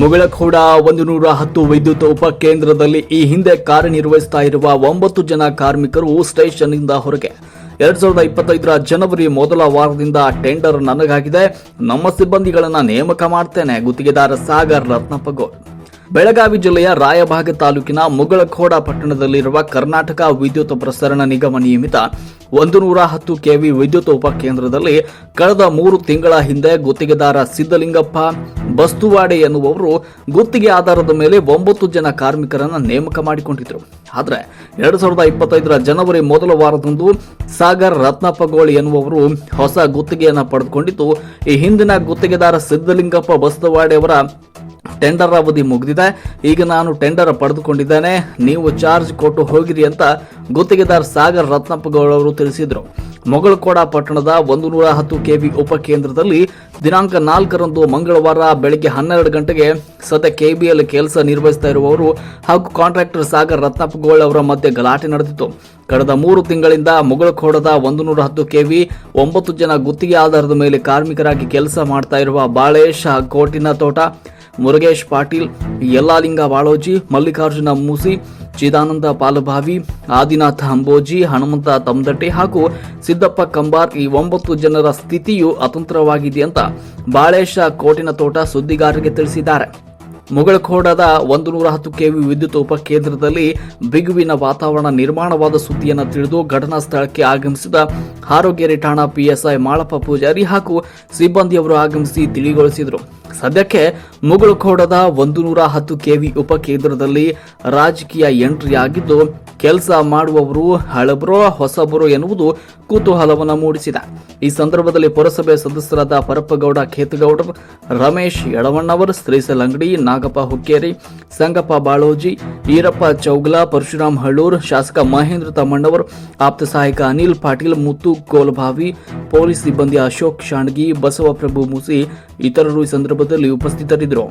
ಮುಗಳಖೋಡ ಒಂದು ನೂರ ಹತ್ತು ವಿದ್ಯುತ್ ಉಪಕೇಂದ್ರದಲ್ಲಿ ಈ ಹಿಂದೆ ಕಾರ್ಯನಿರ್ವಹಿಸ್ತಾ ಇರುವ ಒಂಬತ್ತು ಜನ ಕಾರ್ಮಿಕರು ಸ್ಟೇಷನ್ನಿಂದ ಹೊರಗೆ. ಎರಡ್ ಸಾವಿರದ ಇಪ್ಪತ್ತೈದರ ಜನವರಿ ಮೊದಲ ವಾರದಿಂದ ಟೆಂಡರ್ ನನಗಾಗಿದೆ. ನಮ್ಮ ಸಿಬ್ಬಂದಿಗಳನ್ನು ನೇಮಕ ಮಾಡ್ತೇನೆ. ಗುತ್ತಿಗೆದಾರ ಸಾಗರ್ ರತ್ನಪ್ಪಗೋಳ್ ಬೆಳಗಾವಿ ಜಿಲ್ಲೆಯ ರಾಯಭಾಗ ತಾಲೂಕಿನ ಮುಗಳಖೋಡ ಪಟ್ಟಣದಲ್ಲಿರುವ ಕರ್ನಾಟಕ ವಿದ್ಯುತ್ ಪ್ರಸರಣ ನಿಗಮ ನಿಯಮಿತ ಒಂದು ನೂರ ಹತ್ತು ಕೆವಿ ವಿದ್ಯುತ್ ಉಪಕೇಂದ್ರದಲ್ಲಿ ಕಳೆದ ಮೂರು ತಿಂಗಳ ಹಿಂದೆ ಗುತ್ತಿಗೆದಾರ ಸಿದ್ದಲಿಂಗಪ್ಪ ಬಸ್ತುವಾಡೆ ಎನ್ನುವವರು ಗುತ್ತಿಗೆ ಆಧಾರದ ಮೇಲೆ ಒಂಬತ್ತು ಜನ ಕಾರ್ಮಿಕರನ್ನ ನೇಮಕ ಮಾಡಿಕೊಂಡಿದ್ದರು ಆದರೆ ಎರಡು ಸಾವಿರದ ಇಪ್ಪತ್ತೈದರ ಜನವರಿ ಮೊದಲ ವಾರದಂದು ಸಾಗರ್ ರತ್ನಪ್ಪಗೋಳಿ ಎನ್ನುವವರು ಹೊಸ ಗುತ್ತಿಗೆಯನ್ನು ಪಡೆದುಕೊಂಡಿದ್ದು, ಈ ಹಿಂದಿನ ಗುತ್ತಿಗೆದಾರ ಸಿದ್ದಲಿಂಗಪ್ಪ ಬಸ್ತವಾಡೆ ಅವರ ಟೆಂಡರ್ ಅವಧಿ ಮುಗಿದಿದೆ. ಈಗ ನಾನು ಟೆಂಡರ್ ಪಡೆದುಕೊಂಡಿದ್ದೇನೆ. ನೀವು ಚಾರ್ಜ್ ಕೊಟ್ಟು ಹೋಗಿರಿ ಅಂತ ಗುತ್ತಿಗೆದಾರ್ ಸಾಗರ್ ರತ್ನಪ್ಪಗೌಡ ಅವರು ತಿಳಿಸಿದರು. ಮೊಗಳಕೋಡ ಪಟ್ಟಣದ ಒಂದು ನೂರ ಹತ್ತು ಕೆವಿ ಉಪಕೇಂದ್ರದಲ್ಲಿ ದಿನಾಂಕ ನಾಲ್ಕರಂದು ಮಂಗಳವಾರ ಬೆಳಗ್ಗೆ ಹನ್ನೆರಡು ಗಂಟೆಗೆ ಸದ್ಯ ಕೆಬಿಎಲ್ ಕೆಲಸ ನಿರ್ವಹಿಸ್ತಾ ಇರುವವರು ಹಾಗೂ ಕಾಂಟ್ರಾಕ್ಟರ್ ಸಾಗರ್ ರತ್ನಪ್ಪಗೋಳ್ ಅವರ ಮಧ್ಯೆ ಗಲಾಟೆ ನಡೆದಿತ್ತು. ಕಳೆದ ಮೂರು ತಿಂಗಳಿಂದ ಮೊಗಳಕೋಡದ ಒಂದು ನೂರ ಹತ್ತು ಕೆವಿ ಒಂಬತ್ತು ಜನ ಗುತ್ತಿಗೆ ಆಧಾರದ ಮೇಲೆ ಕಾರ್ಮಿಕರಾಗಿ ಕೆಲಸ ಮಾಡ್ತಾ ಇರುವ ಬಾಳೇಶ್ ಕೋಟಿನ ತೋಟ ಮುರುಗೇಶ್ ಪಾಟೀಲ್, ಯಲ್ಲಾಲಿಂಗ ಬಾಳೋಜಿ, ಮಲ್ಲಿಕಾರ್ಜುನ ಮೂಸಿ, ಚಿದಾನಂದ ಪಾಲಭಾವಿ, ಆದಿನಾಥ ಅಂಬೋಜಿ, ಹನುಮಂತ ತಮ್ದಟ್ಟಿ ಹಾಗೂ ಸಿದ್ದಪ್ಪ ಕಂಬಾರ್ ಈ ಒಂಬತ್ತು ಜನರ ಸ್ಥಿತಿಯು ಅತಂತ್ರವಾಗಿದೆ ಅಂತ ಬಾಳೇಶ ಕೋಟಿನ ತೋಟ ಸುದ್ದಿಗಾರರಿಗೆ ತಿಳಿಸಿದ್ದಾರೆ. ಮುಗಳಖೋಡದ ಒಂದು ನೂರ ಹತ್ತು ಕೆವಿ ವಿದ್ಯುತ್ ಉಪಕೇಂದ್ರದಲ್ಲಿ ಬಿಗುವಿನ ವಾತಾವರಣ ನಿರ್ಮಾಣವಾದ ಸುದ್ದಿಯನ್ನು ತಿಳಿದು ಘಟನಾ ಸ್ಥಳಕ್ಕೆ ಆಗಮಿಸಿದ ಆರೋಗ್ಯರಿ ಠಾಣಾ ಪಿಎಸ್ಐ ಮಾಳಪ್ಪ ಪೂಜಾರಿ ಹಾಗೂ ಸಿಬ್ಬಂದಿಯವರು ಆಗಮಿಸಿ ತಿಳಿಗೊಳಿಸಿದರು. ಸದ್ಯಕ್ಕೆ ಮುಗಳಖೋಡದ ಒಂದು ನೂರ ಹತ್ತು ಕೆವಿ ಉಪಕೇಂದ್ರದಲ್ಲಿ ರಾಜಕೀಯ ಎಂಟ್ರಿ ಆಗಿದ್ದು, ಕೆಲಸ ಮಾಡುವವರು ಹಳಬರೋ, ಹೊಸಬರು ಎನ್ನುವುದು ಕುತೂಹಲವನ್ನು ಮೂಡಿಸಿದೆ. ಈ ಸಂದರ್ಭದಲ್ಲಿ ಪುರಸಭೆ ಸದಸ್ಯರಾದ ಪರಪ್ಪಗೌಡ, ಖೇತಗೌಡರ್, ರಮೇಶ್ ಯಡವಣ್ಣವರ್ ಶ್ರೀಸಲ್ ಅಂಗಡಿ ನಾಗಪ್ಪ ಹುಕ್ಕೇರಿ, ಸಂಗಪ್ಪ ಬಾಳೋಜಿ, ಈರಪ್ಪ ಚೌಗ್ಲಾ, ಪರಶುರಾಮ್ ಹಳ್ಳೂರ್, ಶಾಸಕ ಮಹೇಂದ್ರ ತಮ್ಮಣ್ಣವರ್, ಆಪ್ತ ಸಹಾಯಕ ಅನಿಲ್ ಪಾಟೀಲ್, ಮುತ್ತು ಕೋಲ್ಭಾವಿ, ಪೊಲೀಸ್ ಸಿಬ್ಬಂದಿ ಅಶೋಕ್ ಶಾಂಡ್ಗಿ ಬಸವಪ್ರಭು ಮುಸಿ ಇತರರು ಈ ಸಂದರ್ಭದಲ್ಲಿ ಉಪಸ್ಥಿತರಿದ್ದರು.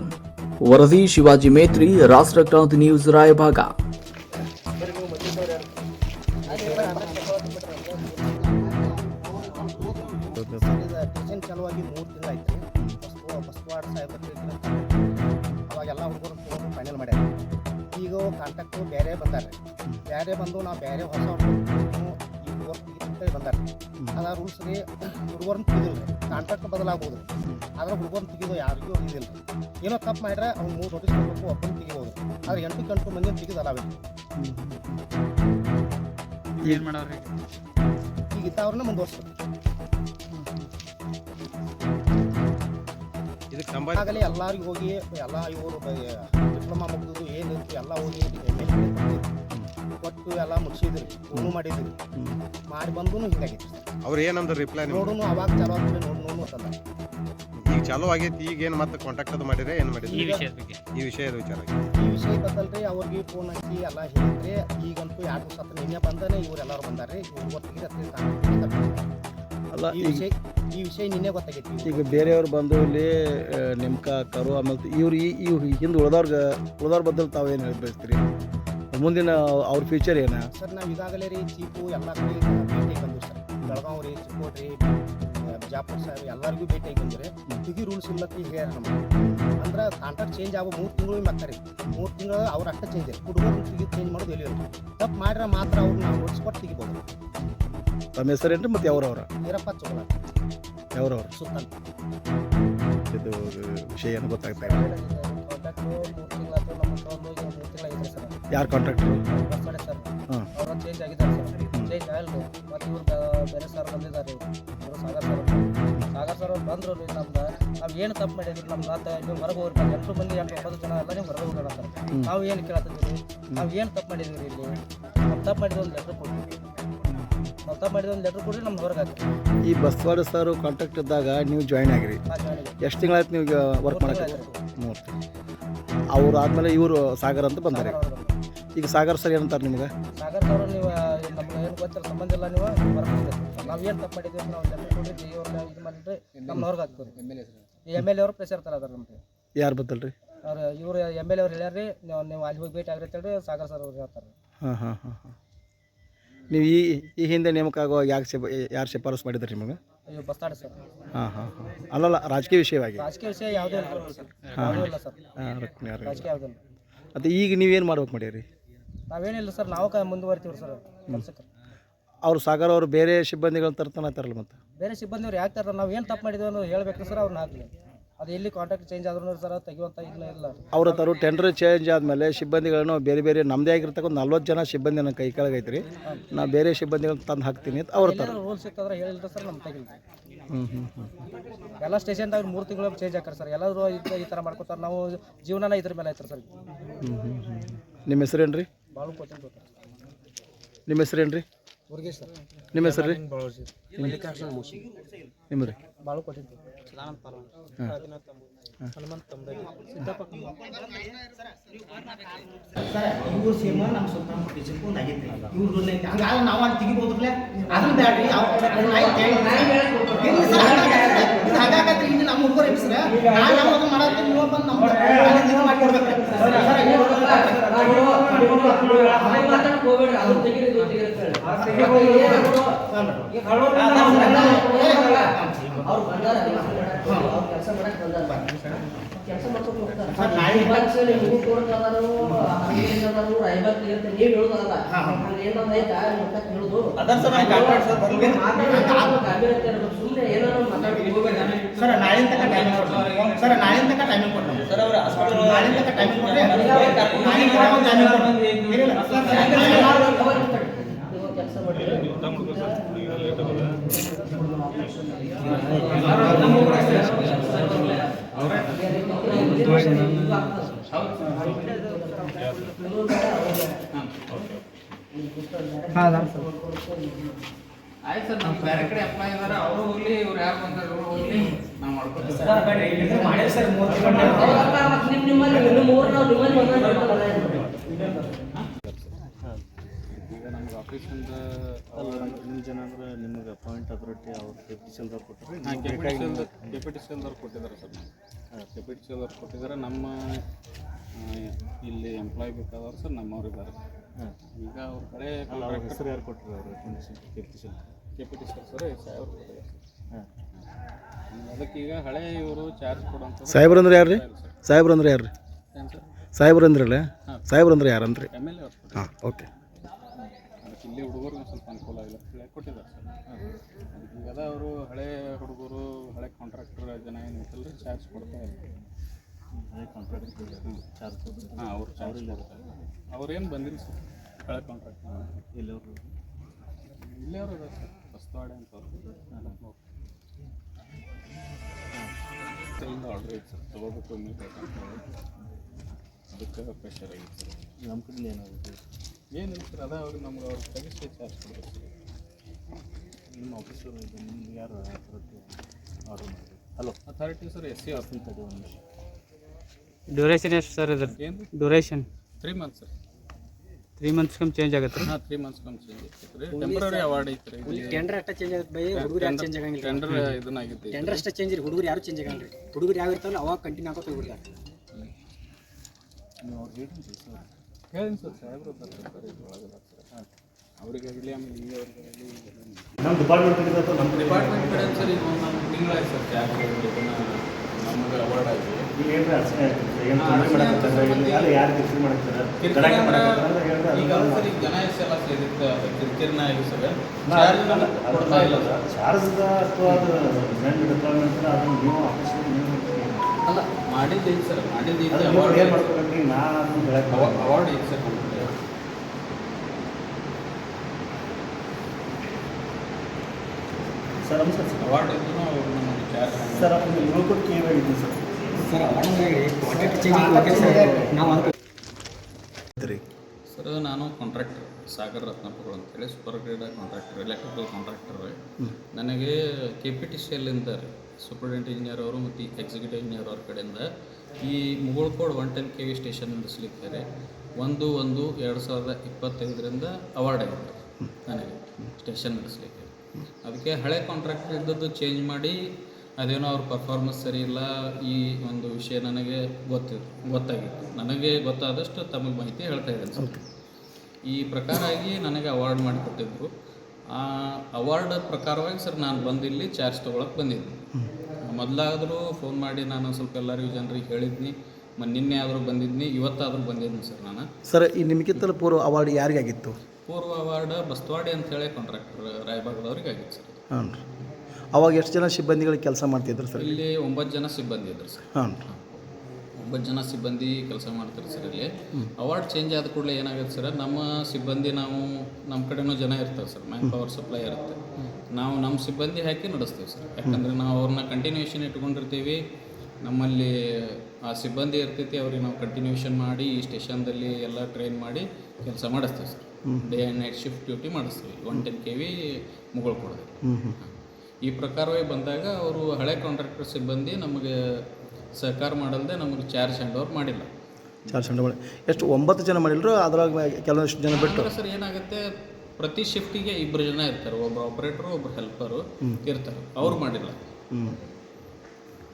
ವರದಿ ಶಿವಾಜಿ ಮೇತ್ರಿ, ರಾಷ್ಟ್ರ ಕ್ರಾಂತಿ ನ್ಯೂಸ್ ರಾಯಭಾಗ. ಸಾಹೇಬ್ರ ಅವಾಗೆಲ್ಲ ಹುಡುಗರು ತೊಗೊಂಡು ಫೈನಲ್ ಮಾಡ್ಯಾರ. ಈಗ ಕಾಂಟ್ಯಾಕ್ಟು ಬೇರೆ ಬಂದಾರೆ. ಬೇರೆ ಬಂದು ನಾವು ಬೇರೆ ಹೊಸ ಹುಡುಗರು ವರ್ಕ್ ಬಂದಾರೆ. ಅದ ರೂಲ್ಸ್ ರೀ ಹುಡುಗರನ್ನ ತೆಗಿದಿಲ್ಲ ಕಾಂಟ್ರಾಕ್ಟ್ ಬದಲಾಗ್ಬೋದು ಆದ್ರೆ ಹುಡುಗರನ್ನ ತೆಗಿದು ಯಾರಿಗೂ ಇದಿಲ್ಲ. ಏನೋ ತಪ್ಪು ಮಾಡ್ರೆ ಅವ್ನು ಮೂರು ನೋಟಿಸ್ ಕೊಡಬೇಕು ಒಬ್ಬನ ತೆಗಿಬೋದು. ಆದ್ರೆ ಎಂಟು ಗಂಟು ಮಂದಿ ತೆಗಿದಲ್ಲ ಅವೆ ಏನು ಮಾಡವ್ರಿ? ಈಗ ಇದ್ದಾವ್ರನ್ನ ಮುಂದುವರ್ಸ್ಬೇಕು. ಆಗಲೇ ಎಲ್ಲರಿಗೂ ಹೋಗಿ ಎಲ್ಲ ಇವರು ಡಿಪ್ಲೊಮಾ ಮುಗಿದು ಏನು ಎಲ್ಲ ಹೋಗಿ ಕೊಟ್ಟು ಎಲ್ಲ ಮುಗಿಸಿದ್ರಿ ಫೋನು ಮಾಡಿದ್ರಿ. ಮಾಡಿ ಬಂದು ಹಿಂಗಾಗಿತ್ತು ಅವ್ರು ಏನಂದ್ರೆ ರಿಪ್ಲೈ ನೋಡುನು ಅವಾಗ ಚಾಲು ಆಗ್ತದೆ ನೋಡು ನೋಡು ಅಂತಂದ ಈಗ ಚಾಲೂ ಆಗೈತಿ ಈಗ ಏನು ಮತ್ತೆ ಕಾಂಟ್ಯಾಕ್ಟ್ ಅದು ಮಾಡಿದ್ರೆ ಏನು ಮಾಡಿದ್ರಿ? ಈ ವಿಷಯದ ಬಗ್ಗೆ. ಈ ವಿಷಯದ ವಿಚಾರ. ಈ ವಿಷಯ ಬದಲ್ರಿ ಅವ್ರಿಗೆ ಫೋನ್ ಹಾಕಿ ಎಲ್ಲ ಹೇಳಿದ್ರಿ. ಈಗಂತೂ ಎರಡು ದಿವಸ ಹತ್ರ ನಿನ್ನೆ ಬಂದಾನೆ ಇವರೆಲ್ಲರೂ ಬಂದಾರ್ರಿ. ಇವ್ರು ಗೊತ್ತಿಗೆ ಅಲ್ಲ ಈ ಈಗ ವಿಷಯ ಈ ವಿಷಯ ನಿನ್ನೆ ಗೊತ್ತಾಗೈತಿ. ಈಗ ಬೇರೆಯವ್ರು ಬಂದು ಇಲ್ಲಿ ಆ, ನೇಮಕ ಕರು ಆಮೇಲೆ ಇವ್ರು ಈ ಇವ್ ಹಿಂದೆ ಉಳ್ದವ್ರಿಗೆ ಉಳ್ದವ್ರ ಬದಲು ತಾವೇನು ಹೇಳಿ ಬಯಸ್ತೀರಿ? ಮುಂದಿನ ಅವ್ರ ಫ್ಯೂಚರ್ ಏನ? ಸರ್ ನಾವು ಈಗಾಗಲೇ ರೀ ಚೀಪು ಎಲ್ಲ ಕಡೆ ಭೇಟಿ ಬಂದಿವಿ ಸರ್. ಬೆಳಗಾವ್ ರೀ ಚಿಕ್ಕೋಡ್ರಿ ಬಿಜಾಪುರ ಸರ್ ಎಲ್ಲರಿಗೂ ಭೇಟಿ ಬಂದ್ರೆ ತುಗಿ ರೂಲ್ಸ್ ಇಲ್ಲ ಅಂತ ಹೇಳ್ಯಾರ ನಮ್ಗೆ. ಅಂದ್ರೆ ಕಾಂಟ್ರಾಕ್ಟ್ ಚೇಂಜ್ ಆಗೋ ಮೂರು ತಿಂಗಳು ರೀ. ಮೂರು ತಿಂಗಳು ಅವ್ರ ಅಷ್ಟ ಚೇಂಜ್ ಹುಡುಗರು ಚೇಂಜ್ ಮಾಡೋದು ಎಲ್ಲಿ ತಪ್ಪು ಮಾಡಿದ್ರೆ ಮಾತ್ರ ಅವ್ರನ್ನ ನಾವು ಓಡಿಸ್ಕೊಟ್ಟು ತೆಗಿಬೋದು. ತಮ್ಮ ಹೆಸರೇನ್ರಿ ಮತ್ತು ಯಾವ್ರವ್ರ? ವೀರಪ್ಪ ಚೋಳ ಯಾವ್ರವ್ರ? ಇದು ವಿಷಯ ಏನು ಗೊತ್ತಾಗ್ತಾ ಇಲ್ಲ. ಯಾರು ಕಾಂಟ್ರಾಕ್ಟ್ರು ಹಾಂ. ಚೇಂಜ್ ಆಗಿದ್ದಾರೆ ಸರ್. ಚೇಂಜ್ ಆಗಲ್ರಿ ಮತ್ತು ಇವ್ರು ಬೇರೆ ಸರ್ ಬಂದಿದ್ದಾರೆ ಇವರು. ಸಾಗರ್ ಸರ್ ಸಾಗರ್ ಸರ್ ಅವ್ರು ಬಂದರು ರೀ ನಮ್ದು. ನಾವು ಏನು ತಪ್ಪು ಮಾಡಿದ್ರಿ? ನಮ್ಮ ಆತ ನೀವು ಹೊರಗೆ ಹೋಗ್ರಿ. ಎಂಟು ಮಂದಿ ಎಂಟು ಒಂಬತ್ತು ಜನ ಎಲ್ಲ ನೀವು ಹೊರಗೆ ಹೋಗೋಣ ಸರ್ ನಾವು ಏನು ನಾವು ಏನು ತಪ್ಪು ಇಲ್ಲಿ? ನಾವು ತಪ್ಪು ಮಾಡಿದ ಒಂದು ಲೆಟ್ರ್ ಕೊಡ್ತೀವಿ ತಪ್ಪು ಮಾಡಿದ ಒಂದು ಲೆಟ್ರ್ ಕೊಡಿ ನಮ್ಗೆ ಹೊರಗೆ ಹಾಕಿ ಈ ಬಸ್ವಾಡ ಸರ್ ಕಾಂಟ್ರಾಕ್ಟ್ ಇದ್ದಾಗ ನೀವು ಜಾಯ್ನ್ ಆಗಿರಿ. ಎಷ್ಟು ತಿಂಗಳಾಯ್ತು ನೀವು ವರ್ಕ್ ಮಾಡಕ್ಕೆ? ಮೂರು ಅವ್ರು ಆದಮೇಲೆ ಇವರು ಸಾಗರ್ ಅಂತ ಬಂದಾರೆ. ಈಗ ಸಾಗರ್ ಸರ್ ಏನಂತಾರೆ ನಿಮ್ಗೆ? ಸಾಗರ್ ಸರ್ ನೀವು ನಮ್ಗೆ ಏನು ಗೊತ್ತಿಲ್ಲ ಸಂಬಂಧ ಇಲ್ಲ ನೀವು ನಾವು ಏನು ತಪ್ಪು ಮಾಡಿದ್ದೀವಿ ನಾವು ಲೆಟ್ರ್ ಕೊಡ್ರಿ ಇವ್ರನ್ನ ಇದು ಮಾಡಿದ್ರೆ ನಮ್ಮ ಹೊರಗೆ ಹಾಕ್ತೀವಿ M L A M L A ಅವರು ಪ್ರೆಷರ್ ತರ ಅದಾರ ನಮ್ಗೆ. ಯಾರು ಬದಲ್ರಿ ಅವ್ರು ಇವರು ಎಂ ಎಲ್ ಎ ಅವ್ರು ಹೇಳ್ಯಾರ್ರಿ ನೀವು ನೀವು ಅಲ್ಲಿ ಹೋಗಿ ಭೇಟಿ ಆಗ್ರಿ ಅಂತೇಳಿ ಸಾಗರ್ ಸರ್ ಅವ್ರು ಹೇಳ್ತಾರೆ. ಹಾಂ ಹಾಂ ಹಾಂ ಹಾಂ. ನೀವು ಈ ಈ ಹಿಂದೆ ನೇಮಕ ಆಗುವಾಗ ಯಾಕೆ ಯಾರು ಶಿಫಾರಸು ಮಾಡಿದ್ರಿ ನಿಮಗೆ? ಅಯ್ಯೋ ಬಸ್ತಾಡ ಸರ್. ಹಾಂ ಹಾಂ ಹಾಂ. ಅಲ್ಲಲ್ಲ ರಾಜಕೀಯ ವಿಷಯವಾಗಿ? ರಾಜಕೀಯ ವಿಷಯ ಯಾವುದೂ ಇಲ್ಲ ಸರ್. ಯಾವುದೂ ಇಲ್ಲ ಸರ್. ಹಾಂ ರಾಜಕೀಯ ಮತ್ತು ಈಗ ನೀವೇನು ಮಾಡ್ಬೇಕು ಮಾಡೀರಿ? ನಾವೇನಿಲ್ಲ ಸರ್ ನಾವು ಕ ಮುಂದುವರಿತೀವಿ ಸರ್. ಕೆಲ್ಸಕ್ಕೆ ಅವ್ರು ಸಾಗರ ಅವರು ಬೇರೆ ಸಿಬ್ಬಂದಿಗಳನ್ನ ತರ್ತಾನತ್ತಾರಲ್ಲ ಮತ್ತೆ? ಬೇರೆ ಸಿಬ್ಬಂದಿಯವ್ರು ಯಾಕೆ ತರ ನಾವು ಏನು ತಪ್ಪು ಮಾಡಿದ್ವಿ ಅನ್ನೋದು ಹೇಳ್ಬೇಕು ಸರ್ ಅವ್ರನ್ನ ಹಾಕ್ಲಿ. ಅದು ಎಲ್ಲಿ ಕಾಂಟ್ರಾಕ್ಟ್ ಚೇಂಜ್ ಆದ್ರೂ ಸರ್ ತೆಗಿಯುವಂಥ ಇಲ್ಲ ಇಲ್ಲ. ಅವ್ರ ತರು ಟೆಂಡರ್ ಚೇಂಜ್ ಆದಮೇಲೆ ಸಿಬ್ಬಂದಿಗಳನ್ನು ಬೇರೆ ಬೇರೆ ನಮ್ಮದೇ ಆಗಿರ್ತಕ್ಕಂಥ ನಲ್ವತ್ತು ಜನ ಸಿಬ್ಬಂದಿ ನನ್ನ ಕೈ ಕೆಳಗೆ ಐತ್ರಿ. ನಾ ಬೇರೆ ಸಿಬ್ಬಂದಿಗಳನ್ನ ತಂದು ಹಾಕ್ತೀನಿ ಅಂತ ಅವ್ರ ಹತ್ರ. ರೂಲ್ಸ್ ಇತ್ತಂದ್ರೆ ಹೇಳಿಲ್ಲ ಸರ್ ನಮ್ಮ ತೆಗಿಲ್ಲ ಹ್ಞೂ ಹ್ಞೂ ಹ್ಞೂ ಎಲ್ಲ ಸ್ಟೇಷನ್ದಾಗ ಮೂರು ತಿಂಗಳು ಚೇಂಜ್ ಹಾಕಾರ ಸರ್. ಎಲ್ಲರೂ ಈ ಥರ ಮಾಡ್ಕೊತಾರೆ. ನಾವು ಜೀವನನ ಇದ್ರ ಮೇಲೆ ಐತ್ರಿ ಸರ್. ಹ್ಞೂ ಹ್ಞೂ ಹ್ಞೂ ನಿಮ್ಮ ಹೆಸರೇನು ರೀ ಭಾಳ ಕೊಟ್ಟಿದ್ದು ನಿಮ್ಮ ಹೆಸರೇನು ರೀ ನಿಮ್ಮ ಹೆಸರು ರೀ ಮಲ್ಲಿಕಾರ್ಜುನ ಮೂಸಿ ನಿಮ್ಮ ರೀ ಭಾಳ ಕೊಟ್ಟಿದ್ದು ಸದಾನಂದ ಪರ್ವ ಹನುಮಂತ ತಂಬಗಿ ಸಿದ್ದಪ್ಪ ಸರ್ ಇವ್ರು ಸೇಮ ನಮ್ಮ ಒಂದು ಆಗೈತಿ ಇವ್ರು ಹಂಗಾದ್ರೆ ನಾವು ಅಲ್ಲಿ ಅದನ್ನ ಬ್ಯಾಡ್ರಿ ಯಾವ ಹಾಗಾಗತ್ರಿ ಇನ್ನು ನಮ್ಮ ಹುಡುಗರು ಎಬ್ಸ್ರ ನಾನು ನಾವು ಅದನ್ನ ಮಾಡತ್ತೀನಿ ನೀವು ಬಂದು ನಮ್ಮ ಅಲ್ಲಿ ಇದು ಮಾಡ್ಕೊಡ್ಬೇಕು ಸರ್ ಅವ್ರು ಬಂದಾರ. ಅವ್ರು ಕೆಲಸ ಮಾಡಕ್ ಬಂದಾರ. ಕೆಲಸ ಮಾಡ್ಕೊಂಡು ಹೋಗ್ತಾರೆ. ನಾಳೆ ನಿಮಗೂ ಕೊಡ್ತದಾರು ಹದಿನೈದು ಐವತ್ತು ಇರುತ್ತೆ ನೀವು ಹೇಳೋದಲ್ಲ ಹಂಗೆ ಏನೊಂದು ಐತಾ ಅಂತ ಹೇಳುದು ನಾವು. ಸುಮ್ಮನೆ ಏನಾದ್ರು ಮಾತಾಡ್ಬೇಕು. ಸರ್ ನಾಳಿನ ತನಕ ಟೈಮಿಂಗ್ ಕೊಡ್ತಾರೆ ಸರ್ ನಾಳೆ ತನಕ ಟೈಮಿಂಗ್ ಕೊಡ್ರಿ ಸರ್ ಅವ್ರ ನಾಳೆ ತನಕ ಟೈಮಿಂಗ್ ತನಕ ಟೈಮಿಂಗ್ ಮಾಡಿ ಆಯ್ತು ಸರ್ ನಮ್ಮ ಬೇರೆ ಕಡೆ ಅಪ್ಲೈ ಇದಾರೆ ಅವರು ಹೋಗ್ಲಿ ಇವ್ರು ಯಾರು ಬಂದಾರ ಇವ್ರು ಹೋಗ್ಲಿ ನಾವು ಮಾಡ್ಕೊತೀವಿ. ಮಾಡಿ ಸರ್ ಮೂರು ನಿಮ್ ನಿಮ್ಮಲ್ಲಿ ನಿಮ್ಮ ಊರು ನಾವು ನಿಮ್ಮಲ್ಲಿ ಆಫೀಸಿಂದ ನಿಮ್ಮ ಜನ ಅಂದ್ರೆ ನಿಮಗೆ ಪಾಯಿಂಟ್ ಅಥಾರಿಟಿ ಅವ್ರು ಕೆಪಿಟಿಸಿಲ್ದವ್ರು ಕೊಟ್ಟರೆ ಕೆಪಿಟಿಸಿಲ್ದವ್ರು ಕೊಟ್ಟಿದ್ದಾರೆ ಸರ್. ಹಾಂ ಕೆಪಿಟಿಸಿಲ್ದವ್ರು ಕೊಟ್ಟಿದ್ದಾರೆ. ನಮ್ಮ ಇಲ್ಲಿ ಎಂಪ್ಲಾಯ್ ಬೇಕಾದವ್ರು ಸರ್ ನಮ್ಮವ್ರು ಇದ್ದಾರೆ. ಈಗ ಅವ್ರ ಕಡೆ ಹೆಸರು ಯಾರು ಕೊಟ್ಟರು ಅವರು ಕೆಪಿಟಿಸಿಲ್ ಕೆಪಿಟಿಸಿಲ್ ಸರ್ ಸಾಹೇಬ್ರು ಕೊಟ್ಟಿದ್ದಾರೆ ಹಾಂ. ಅದಕ್ಕೆ ಈಗ ಹಳೆ ಇವರು ಚಾರ್ಜ್ ಕೊಡುವಂಥ ಸಾಹೇಬ್ರಂದ್ರೆ ಯಾರು ರೀ ಸಾಹೇಬ್ರಂದ್ರೆ ಯಾರು ರೀ ಸಾಹೇಬ್ರಂದ್ರಲ್ಲ ಸಾಹೇಬ್ರಂದ್ರೆ ಅವ್ರು ಹಾಂ ಓಕೆ. ಇಲ್ಲಿ ಹುಡುಗರಿಗೆ ಸ್ವಲ್ಪ ಅನುಕೂಲ ಆಗಿಲ್ಲ ಅಂತ ಹೇಳಿ ಕೊಟ್ಟಿದ್ದಾರೆ ಸರ್. ಅದಕ್ಕೆ ಈಗ ಅದ ಅವರು ಹಳೆ ಹುಡುಗರು ಹಳೆ ಕಾಂಟ್ರಾಕ್ಟರ್ ಜನ ಏನು ಐತಲ್ಲ ಚಾರ್ಜ್ ಕೊಡ್ತಾ ಇಲ್ಲ. ಹಳೆ ಕಾಂಟ್ರಾಕ್ಟರ್ ಚಾರ್ಜ್ ಹಾಂ ಅವ್ರು ಚಾರ್ಜ್ ಕೊಡ್ತಾರೆ. ಅವ್ರೇನು ಬಂದಿಲ್ಲ ಸರ್? ಹಳೆ ಕಾಂಟ್ರಾಕ್ಟರ್ ಇಲ್ಲಿ ಅವರು? ಇಲ್ಲೇ ಅವರು ಇದ್ದಾರೆ ಸರ್. ಬಸ್ವಾಡೆ ಅಂತ ಅವರು. ಆರ್ಡ್ರ್ ಐತೆ ಸರ್. ತೊಗೋಬೇಕು ಅಂತ ಅದಕ್ಕೆ ಪ್ರೆಷರ್ ಆಗಿತ್ತು ಸರ್. ನಮ್ಮ ಕಡೆ ಏನಾಗುತ್ತೆ? ಏನಿಲ್ಲ ಸರ್ ಅದ ಅವ್ರಿಗೆ ನಮ್ಗೆ ಅವ್ರು ತೆಗಿಸಿ ಚಾರ್ಜ್ ಕೊಡ್ಬೇಕು. ನಿಮ್ಮ ಆಫೀಸರು ಇದು ನಿಮ್ಗೆ ಯಾರು ಅಥಾರಿಟಿ ಆರ್ಡರ್ ಮಾಡಿ hello authority sir S C office ತಡೆ ಒಂದು ನಿಮಿಷ. ಡ್ಯೂರೇಷನ್ ಎಷ್ಟು ಸರ್ ಇದ್ರ ಏನು? Duration three months sir three ಮಂತ್ಸ್ಕೊಮ್ಮೆ change ಆಗುತ್ತೆ. ಹಾಂ ತ್ರೀ ಮಂತ್ಸ್ ಕಮ್ಮಿ ಚೇಂಜ್ ಐತೆ ರೀ ಟೆಂಪ್ರರಿ ಅವಾರ್ಡ್ ಐತೆ ರೀ ಟೆಂಡರ್ ಅಷ್ಟ ಚೇಂಜ್ ಆಗುತ್ತೆ ಬೈ ಹುಡುಗರು ಯಾರು ಚೇಂಜ್ ಆಗಂಗಿಲ್ಲ. ಟೆಂಡರ್ ಇದನ್ನಾಗೈತೆ ಟೆಂಡರ್ ಅಷ್ಟೇ ಚೇಂಜ್ ಇರಿ ಹುಡುಗರು ಯಾರು ಚೇಂಜ್ ಆಗಲ್ಲ ರೀ. ಹುಡುಗರು ಯಾವ ಇರ್ತಾವಲ್ಲ ಅವಾಗ ಕಂಟಿನ್ಯೂ ಹಾಕೋತ ಹೋಗ್ಬಿಡ್ತಾರೆ ನೀವು ಅವ್ರಿಗೆ ಹೇಳಿದ್ರಿ ಸರ್ ಹೇಳಿನಿ ಸರ್ ಸಾಹೇಬ್ರು ಬರ್ತಾರೆ ಸರ್ ಇದ್ರೊಳಗೆ ಬರ್ತಾರೆ ಹಾಂ ಅವ್ರಿಗೆ ಆಮೇಲೆ ಇಲ್ಲಿ ಅವ್ರಿಗೆ ಆಗಲಿ ನಮ್ಮ ಡಿಪಾರ್ಟ್ಮೆಂಟ್ ನಮ್ಮ ಡಿಪಾರ್ಟ್ಮೆಂಟ್ ಕಡೆ ಸರ್ ಈಗ ಒಂದು ನಮ್ಮ ತಿಂಗಳಾಯ್ತು ಸರ್? ಕ್ಯಾಬ್ ನಮಗೆ ಅವಾರ್ಡ್ ಆಗಿ ಈಗ ಏನು ಅರ್ಚನೆ ಆಗ್ತದೆ. ಏನು ತೊಂದರೆ ಯಾರು ಕಿರಿಕಿರಿ ಮಾಡ್ತಾರೆ ಈಗ ಸರ್ ಈಗ ಜನ ಎಷ್ಟು ಎಲ್ಲ ಸೇರಿತ್ತು ಕಿರ್ಕಿರ್ನ ಆಗಿ ಸರ್. ಚಾರ್ಜ್ ಕೊಡ್ತಾ ಇಲ್ಲ ಸರ್. ಚಾರ್ಜ್ದ ಅಥವಾ ಅದು ಡಿಪಾರ್ಟ್ಮೆಂಟ್ ಅದನ್ನು ನೀವು ಆಫೀಸ್ ಸರ್ ಮಾಡಿದ್ದು ಅದು ಐತೆ ನೀವು ಅವಾರ್ಡ್ ಏನು ಮಾಡ್ಕೊಬೇಕು ನಾನು ಹೇಳಕ್ಕೆ ಅವಾರ್ಡ್ ಐತೆ ಸರ್ ನಮಗೆ ಸರ್ ನಮಸ್ಕಾರ ಸರ್. ಅವಾರ್ಡ್ ಇದ್ದು ಅವ್ರು ನಮಗೆ ಚಾರ್ಜ್ ಸರ್. ಅದು ಕೇಳಿದ್ದೀನಿ ಸರ್ ಸರ್ ನಾವು ಸರ್ ನಾನು ಕಾಂಟ್ರಾಕ್ಟರ್ ಸಾಗರ್ ರತ್ನಪ್ಪಗಳು ಅಂತೇಳಿ super grade contractor electrical contractor ನನಗೆ ಕೆ ಪಿ ಟಿ ಸಿ ಎಲ್ಲಿಂದ ಸೂಪರ್ಡೆಂಟ್ ಇಂಜಿನಿಯರ್ ಅವರು ಮತ್ತು ಎಕ್ಸಿಕ್ಯೂಟಿವ್ ಇಂಜಿನಿಯರ್ ಅವ್ರ ಕಡೆಯಿಂದ ಈ Mugulkod one ten K V station ನಡೆಸಲಿಕ್ಕೆ ಒಂದು ಒಂದು ಎರಡು ಸಾವಿರದ ಇಪ್ಪತ್ತೈದರಿಂದ ಅವಾರ್ಡ್ ಆಗಿದೆ. ನನಗೆ ಸ್ಟೇಷನ್ ನಡೆಸಲಿಕ್ಕೆ ಅದಕ್ಕೆ ಹಳೆ ಕಾಂಟ್ರಾಕ್ಟರ್ ಇದ್ದದ್ದು ಚೇಂಜ್ ಮಾಡಿ ಅದೇನೋ ಅವ್ರ ಪರ್ಫಾರ್ಮೆನ್ಸ್ ಸರಿ ಇಲ್ಲ ಈ ಒಂದು ವಿಷಯ ನನಗೆ ಗೊತ್ತಿತ್ತು ಗೊತ್ತಾಗಿತ್ತು. ನನಗೆ ಗೊತ್ತಾದಷ್ಟು ತಮಗೆ ಮಾಹಿತಿ ಹೇಳ್ತಾ ಇದ್ದೇನೆ ಸರ್. ಈ ಪ್ರಕಾರ ಆಗಿ ನನಗೆ ಅವಾರ್ಡ್ ಮಾಡಿಕೊಟ್ಟಿದ್ರು. ಆ ಅವಾರ್ಡ್ ಪ್ರಕಾರವಾಗಿ ಸರ್ ನಾನು ಬಂದಿಲ್ಲಿ ಇಲ್ಲಿ ಚಾರ್ಜ್ ತೊಗೊಳಕ್ಕೆ ಬಂದಿದ್ದೆ ಮೊದಲಾದರೂ ಫೋನ್ ಮಾಡಿ ನಾನು ಸ್ವಲ್ಪ ಎಲ್ಲರಿಗೂ ಜನರಿಗೆ ಹೇಳಿದ್ನಿ. ಮತ್ತು ನಿನ್ನೆ ಆದರೂ ಬಂದಿದ್ನಿ ಇವತ್ತಾದರೂ ಬಂದಿದ್ನಿ ಸರ್ ನಾನು. ಸರ್ ಈ ನಿಮಗಿಂತಲೂ ಪೂರ್ವ ಅವಾರ್ಡ್ ಯಾರಿಗಾಗಿತ್ತು? ಪೂರ್ವ ಅವಾರ್ಡ್ ಬಸ್ತವಾಡಿ ಅಂತೇಳಿ ಕಾಂಟ್ರಾಕ್ಟರ್ ರಾಯಬಾಗದವ್ರಿಗೆ ಆಗಿತ್ತು ಸರ್. ಹ್ಞೂ ರೀ. ಅವಾಗ ಎಷ್ಟು ಜನ ಸಿಬ್ಬಂದಿಗಳು ಕೆಲಸ ಮಾಡ್ತಿದ್ರು ಸರ್ ಇಲ್ಲಿ? ಒಂಬತ್ತು ಜನ ಸಿಬ್ಬಂದಿ ಇದ್ರು ಸರ್. ಹಾಂ ರೀ. ಒಂಬತ್ತು ಜನ ಸಿಬ್ಬಂದಿ ಕೆಲಸ ಮಾಡ್ತಾರೆ ಸರ್ ಇಲ್ಲಿ. ಅವಾರ್ಡ್ ಚೇಂಜ್ ಆದ ಕೂಡಲೇ ಏನಾಗುತ್ತೆ ಸರ್ ನಮ್ಮ ಸಿಬ್ಬಂದಿ ನಾವು ನಮ್ಮ ಕಡೆನೂ ಜನ ಇರ್ತಾರೆ ಸರ್ ಮ್ಯಾನ್ ಪವರ್ ಸಪ್ಲೈ ಇರುತ್ತೆ ನಾವು ನಮ್ಮ ಸಿಬ್ಬಂದಿ ಹಾಕಿ ನಡೆಸ್ತೀವಿ ಸರ್. ಯಾಕಂದರೆ ನಾವು ಅವ್ರನ್ನ ಕಂಟಿನ್ಯೂಷನ್ ಇಟ್ಕೊಂಡಿರ್ತೀವಿ. ನಮ್ಮಲ್ಲಿ ಆ ಸಿಬ್ಬಂದಿ ಇರ್ತೈತಿ ಅವ್ರಿಗೆ ನಾವು ಕಂಟಿನ್ಯೂಷನ್ ಮಾಡಿ ಈ ಸ್ಟೇಷನ್ದಲ್ಲಿ ಎಲ್ಲ ಟ್ರೈನ್ ಮಾಡಿ ಕೆಲಸ ಮಾಡಿಸ್ತೀವಿ sir. Day and night shift duty ಮಾಡಿಸ್ತೀವಿ. ಒನ್ ಟೆನ್ ಕೆ ವಿ ಮುಗಳು ಕೊಡೋದು ಈ ಪ್ರಕಾರವಾಗಿ ಬಂದಾಗ ಅವರು ಹಳೆ ಕಾಂಟ್ರಾಕ್ಟರ್ ಸಿಬ್ಬಂದಿ ನಮಗೆ ಸಹಕಾರ ಮಾಡಲ್ದೆ ನಮಗೆ ಚಾರ್ಜ್ ಹ್ಯಾಂಡ್ ಓವರ್ ಮಾಡಿಲ್ಲ ಚಾರ್ ಓವರ್ ಎಷ್ಟು ಒಂಬತ್ತು ಜನ ಮಾಡಿಲ್ಲರು ಅದ್ರಾಗ ಕೆಲವಷ್ಟು ಜನ ಬಿಟ್ಟು? ಸರ್ ಏನಾಗುತ್ತೆ ಪ್ರತಿ ಶಿಫ್ಟಿಗೆ ಇಬ್ಬರು ಜನ ಇರ್ತಾರೆ. ಒಬ್ಬ ಆಪ್ರೇಟ್ರು ಒಬ್ಬರು ಹೆಲ್ಪರು ಇರ್ತಾರೆ. ಅವ್ರು ಮಾಡಿಲ್ಲ. ಹ್ಞೂ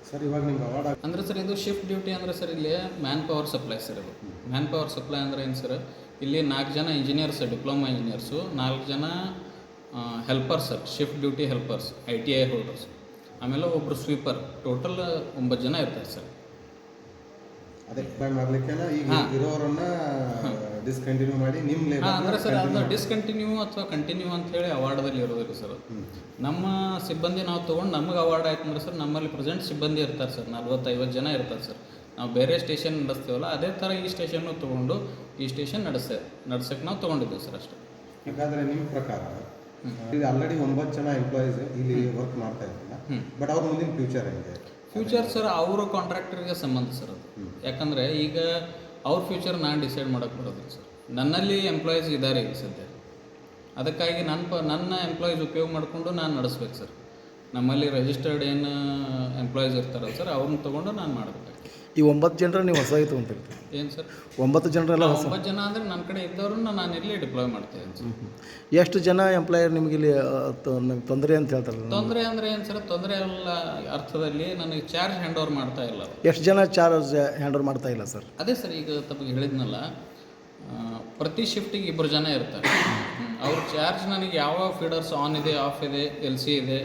ಸರ್ ಇವಾಗ ನಿಮ್ಗೆ ಅವಾರ್ಡ್ ಅಂದರೆ ಸರ್ ಇದು ಶಿಫ್ಟ್ ಡ್ಯೂಟಿ ಅಂದರೆ ಸರ್ ಇಲ್ಲಿ ಮ್ಯಾನ್ ಪವರ್ ಸಪ್ಲೈ ಸರ್ ಇದು. ಮ್ಯಾನ್ ಪವರ್ ಸಪ್ಲೈ ಅಂದರೆ ಏನು ಸರ್? ಇಲ್ಲಿ ನಾಲ್ಕು ಜನ ಇಂಜಿನಿಯರ್ಸ್ ಡಿಪ್ಲೊಮಾ ಇಂಜಿನಿಯರ್ಸು ನಾಲ್ಕು ಜನ helpers sir. Shift duty helpers I T I holders ಆಮೇಲೆ ಒಬ್ಬರು ಸ್ವೀಪರ್ ಟೋಟಲ್ ಒಂಬತ್ತು ಜನ ಇರ್ತಾರೆ ಸರ್. ಅದೇ ಮಾಡ್ಲಿಕ್ಕೆ ಈಗ ಇರೋರನ್ನ ಡಿಸ್ಕಂಟಿನ್ಯೂ ಮಾಡಿ ನಿಮ್ಮ ಹಾಂ ಅಂದ್ರೆ ಸರ್ ಅದು ಡಿಸ್ಕಂಟಿನ್ಯೂ ಅಥವಾ ಕಂಟಿನ್ಯೂ ಅಂತ ಹೇಳಿ ಅವಾರ್ಡದಲ್ಲಿ ಇರೋದಿಲ್ಲ ಸರ್ ನಮ್ಮ ಸಿಬ್ಬಂದಿ ನಾವು ತೊಗೊಂಡು ನಮಗೆ ಅವಾರ್ಡ್ ಆಯ್ತು ಅಂದ್ರೆ ಸರ್ ನಮ್ಮಲ್ಲಿ ಪ್ರೆಸೆಂಟ್ ಸಿಬ್ಬಂದಿ ಇರ್ತಾರೆ ಸರ್. ನಲ್ವತ್ತೈವತ್ತು ಜನ ಇರ್ತಾರೆ ಸರ್. ನಾವು ಬೇರೆ ಸ್ಟೇಷನ್ ನಡೆಸ್ತೀವಲ್ಲ ಅದೇ ಥರ ಈ ಸ್ಟೇಷನ್ನು ತೊಗೊಂಡು ಈ ಸ್ಟೇಷನ್ ನಡೆಸ ನಡ್ಸಕ್ಕೆ ನಾವು ತೊಗೊಂಡಿದ್ದೀವಿ ಸರ್ ಅಷ್ಟೇ. ಹಾಗಾದರೆ ನಿಮ್ಮ ಪ್ರಕಾರ ಇಲ್ಲಿ ಆಲ್ರೆಡಿ ಒಂಬತ್ತು ಜನ ಎಂಪ್ಲಾಯೀಸ್ ಇಲ್ಲಿ ವರ್ಕ್ ಮಾಡ್ತಾ ಇರಲಿಲ್ಲ ಬಟ್ ಅವ್ರ ಮುಂದಿನ ಫ್ಯೂಚರ್ ಹೆಂಗೆ? ಫ್ಯೂಚರ್ ಸರ್ ಅವರ ಕಾಂಟ್ರಾಕ್ಟರ್ಗೆ ಸಂಬಂಧ ಸರ್ ಅದು. ಯಾಕಂದರೆ ಈಗ ಅವ್ರ ಫ್ಯೂಚರ್ ನಾನು ಡಿಸೈಡ್ ಮಾಡೋಕ್ಕೆ ಬರೋದಿಲ್ಲ ಸರ್ ನನ್ನಲ್ಲಿ ಎಂಪ್ಲಾಯೀಸ್ ಇದ್ದಾರೆ ಈಗ ಸದ್ಯ. ಅದಕ್ಕಾಗಿ ನನ್ನ ಪ ನನ್ನ ಎಂಪ್ಲಾಯೀಸ್ ಉಪಯೋಗ ಮಾಡಿಕೊಂಡು ನಾನು ನಡೆಸ್ಬೇಕು ಸರ್ ನಮ್ಮಲ್ಲಿ ರಿಜಿಸ್ಟರ್ಡ್ ಏನು ಎಂಪ್ಲಾಯೀಸ್ ಇರ್ತಾರಲ್ಲ ಸರ್ ಅವ್ರನ್ನ ತೊಗೊಂಡು ನಾನು ಮಾಡಬೇಕು. ಈ ಒಂಬತ್ತು ಜನರ ನೀವು ಹೊಸದಾಗಿ ತೊಗೊಂತಿರ್ತೀರಿ. ಏನು ಸರ್? ಒಂಬತ್ತು ಜನರೆಲ್ಲ ಹೊಸ ಒಂಬತ್ತು ಜನ ಅಂದರೆ ನನ್ನ ಕಡೆ ಇದ್ದವ್ರನ್ನ ನಾನು ಇಲ್ಲಿ ಡಿಪ್ಲಾಯ್ ಮಾಡ್ತೇನೆ ಸರ್. ಎಷ್ಟು ಜನ ಎಂಪ್ಲಾಯರ್ ನಿಮಗೆ ಇಲ್ಲಿ ತೊಂದರೆ ಅಂತ ಹೇಳ್ತಾರೆ ತೊಂದರೆ ಅಂದರೆ ಏನು ಸರ್? ತೊಂದರೆ ಎಲ್ಲ ಅರ್ಥದಲ್ಲಿ ನನಗೆ ಚಾರ್ಜ್ ಹ್ಯಾಂಡ್ ಓವರ್ ಮಾಡ್ತಾ ಇಲ್ಲ. ಎಷ್ಟು ಜನ ಚಾರ್ಜ್ ಹ್ಯಾಂಡಲ್ ಮಾಡ್ತಾ ಇಲ್ಲ ಸರ್? ಅದೇ ಸರ್ ಈಗ ತಮಗೆ ಹೇಳಿದ್ನಲ್ಲ ಪ್ರತಿ ಶಿಫ್ಟಿಗೆ ಇಬ್ಬರು ಜನ ಇರ್ತಾರೆ. ಅವ್ರ ಚಾರ್ಜ್ ನನಗೆ ಯಾವ ಫೀಡರ್ಸ್ ಆನ್ ಇದೆ ಆಫ್ ಇದೆ ಎಲ್ ಸಿ ಇದೆ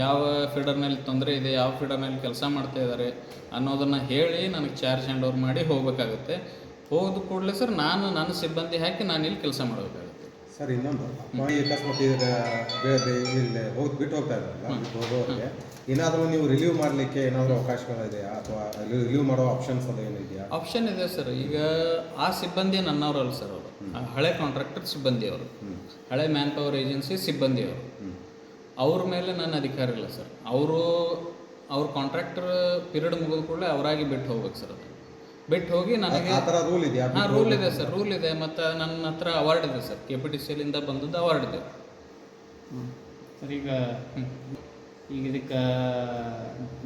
ಯಾವ ಫೀಡರ್ನಲ್ಲಿ ತೊಂದರೆ ಇದೆ ಯಾವ ಫೀಡರ್ನಲ್ಲಿ ಕೆಲಸ ಮಾಡ್ತಾ ಇದ್ದಾರೆ ಅನ್ನೋದನ್ನು ಹೇಳಿ ನನಗೆ ಚಾರ್ಜ್ ಹ್ಯಾಂಡ್ ಓವರ್ ಮಾಡಿ ಹೋಗಬೇಕಾಗುತ್ತೆ. ಹೋದ ಕೂಡಲೇ ಸರ್ ನಾನು ನನ್ನ ಸಿಬ್ಬಂದಿ ಹಾಕಿ ನಾನು ಇಲ್ಲಿ ಕೆಲಸ ಮಾಡಬೇಕಾಗುತ್ತೆ. ಸರ್ ಇನ್ನೊಂದು ಅಕಸ್ಮಾತ್ ಇಲ್ಲಿ ಹೋಗಿ ಬಿಟ್ಟು ಹೋಗ್ತಾ ಇದ್ದಾರಲ್ಲ ಬಿಟ್ಟು ಹೋಗೋರಿಗೆ ಏನಾದರೂ ನೀವು ರಿಲೀವ್ ಮಾಡಲಿಕ್ಕೆ ಏನಾದರೂ ಅವಕಾಶಗಳಿದೆಯಾ ಅಥವಾ ರಿಲೀವ್ ಮಾಡೋ ಆಪ್ಷನ್ಸ್ ಅದು ಏನಿದೆಯಾ ಆಪ್ಷನ್ ಇದೆ ಸರ್ ಈಗ ಆ ಸಿಬ್ಬಂದಿ ನನ್ನವರಲ್ಲ ಸರ್ ಅವರು. ಹಳೆ ಕಾಂಟ್ರಾಕ್ಟರ್ ಸಿಬ್ಬಂದಿ ಅವರು ಹಳೆ ಮ್ಯಾನ್ ಪವರ್ ಏಜೆನ್ಸಿ ಸಿಬ್ಬಂದಿ ಅವರು ಅವ್ರ ಮೇಲೆ ನನ್ನ ಅಧಿಕಾರ ಇಲ್ಲ ಸರ್. ಅವರು ಅವ್ರ ಕಾಂಟ್ರಾಕ್ಟರ್ ಪೀರಿಯಡ್ ಮುಗಿದ ಕೂಡಲೇ ಅವರಾಗಿ ಬಿಟ್ಟು ಹೋಗ್ಬೇಕು ಸರ್ ಅದು. ಬಿಟ್ಟು ಹೋಗಿ ನನಗೆ ಆ ಥರ ರೂಲ್ ಇದೆ ಹಾಂ ರೂಲ್ ಇದೆ ಸರ್ ರೂಲ್ ಇದೆ. ಮತ್ತು ನನ್ನ ಹತ್ರ ಅವಾರ್ಡ್ ಇದೆ sir. K P T C ಎಲ್ಲಿಂದ ಬಂದದ್ದು ಅವಾರ್ಡ್ ಇದೆ. ಸರ್ ಈಗ ಈಗ ಇದಕ್ಕೆ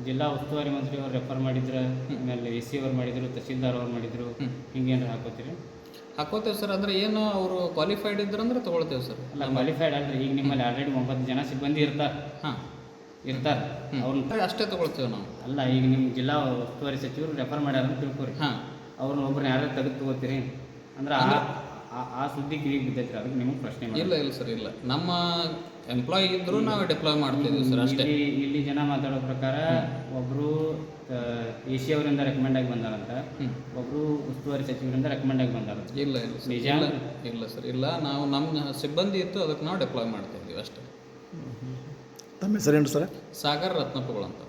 ಜಿಲ್ಲಾ ಉಸ್ತುವಾರಿ ಮಂತ್ರಿ ಅವ್ರು ರೆಫರ್ ಮಾಡಿದ್ರು ಆಮೇಲೆ ಎ ಸಿ ಅವ್ರು ಮಾಡಿದ್ರು ತಹಸೀಲ್ದಾರ್ ಅವ್ರು ಮಾಡಿದ್ರು ಹಿಂಗೇನು ಹಾಕೋತೀರಿ? ಹಾಕೋತೇವೆ ಸರ್. ಅಂದರೆ ಏನು ಅವರು ಕ್ವಾಲಿಫೈಡ್ ಇದ್ರಂದ್ರೆ ತೊಗೊಳ್ತೇವೆ ಸರ್. ಅಲ್ಲ ಕ್ವಾಲಿಫೈಡ್ ಅಲ್ರಿ. ಈಗ ನಿಮ್ಮಲ್ಲಿ ಆಲ್ರೆಡಿ ಒಂಬತ್ತು ಜನ ಸಿಬ್ಬಂದಿ ಇರ್ತಾರೆ. ಹಾಂ. ಇರ್ತಾರೆ. ಅವ್ರನ್ನ ಅಷ್ಟೇ ತೊಗೊಳ್ತೇವೆ ನಾವು. ಅಲ್ಲ ಈಗ ನಿಮ್ಮ ಜಿಲ್ಲಾ ಉಸ್ತುವಾರಿ ಸಚಿವರು ರೆಫರ್ ಮಾಡ್ಯಾರ ಅಂತ ತಿಳ್ಕೊರಿ. ಹಾಂ. ಅವ್ರನ್ನ ಒಬ್ರನ್ನ ಯಾರು ತೆಗೆದು ತಗೋತೀರಿ? ಅಂದ್ರೆ ಆ ಆ- ಆ ಸುದ್ದಿ ಕಿವಿಗೆ ಬಿದ್ದೈತ್ರಿ ಅದಕ್ಕೆ ನಿಮಗೆ ಪ್ರಶ್ನೆ ಮಾಡಿದೆ. ಇಲ್ಲ ಇಲ್ಲ ಸರ್ ಇಲ್ಲ. ನಮ್ಮ ಎಂಪ್ಲಾಯಿ ಇದ್ದರೂ ನಾವು ಡಿಪ್ಲಾಯ್ ಮಾಡ್ತಿದ್ವಿ ಸರ್ ಅಷ್ಟೇ. ಇಲ್ಲಿ ಇಲ್ಲಿ ಜನ ಮಾತಾಡೋ ಪ್ರಕಾರ ಒಬ್ರು ಎ ಸಿ ಅವರಿಂದ ರೆಕಮೆಂಡ್ ಆಗಿ ಬಂದಾರಂತ ಒಬ್ರು ಉಸ್ತುವಾರಿ ಸಚಿವರಿಂದ ರೆಕಮೆಂಡ್ ಆಗಿ ಬಂದಾರ. ಇಲ್ಲ ಇಲ್ಲ ಸರ್. ನಿಜ? ಇಲ್ಲ ಇಲ್ಲ ಸರ್. ಇಲ್ಲ ನಾವು ನಮ್ಮ ಸಿಬ್ಬಂದಿ ಇತ್ತು ಅದಕ್ಕೆ ನಾವು ಡಿಪ್ಲಾಯ್ ಮಾಡ್ತಿದ್ವಿ ಇದ್ದೀವಿ ಅಷ್ಟೇ. ತಮ್ಮ ಹೆಸರೇನು ಸರ್? ಸಾಗರ್ ರತ್ನಪ್ಪಗಳು ಅಂತಾರೆ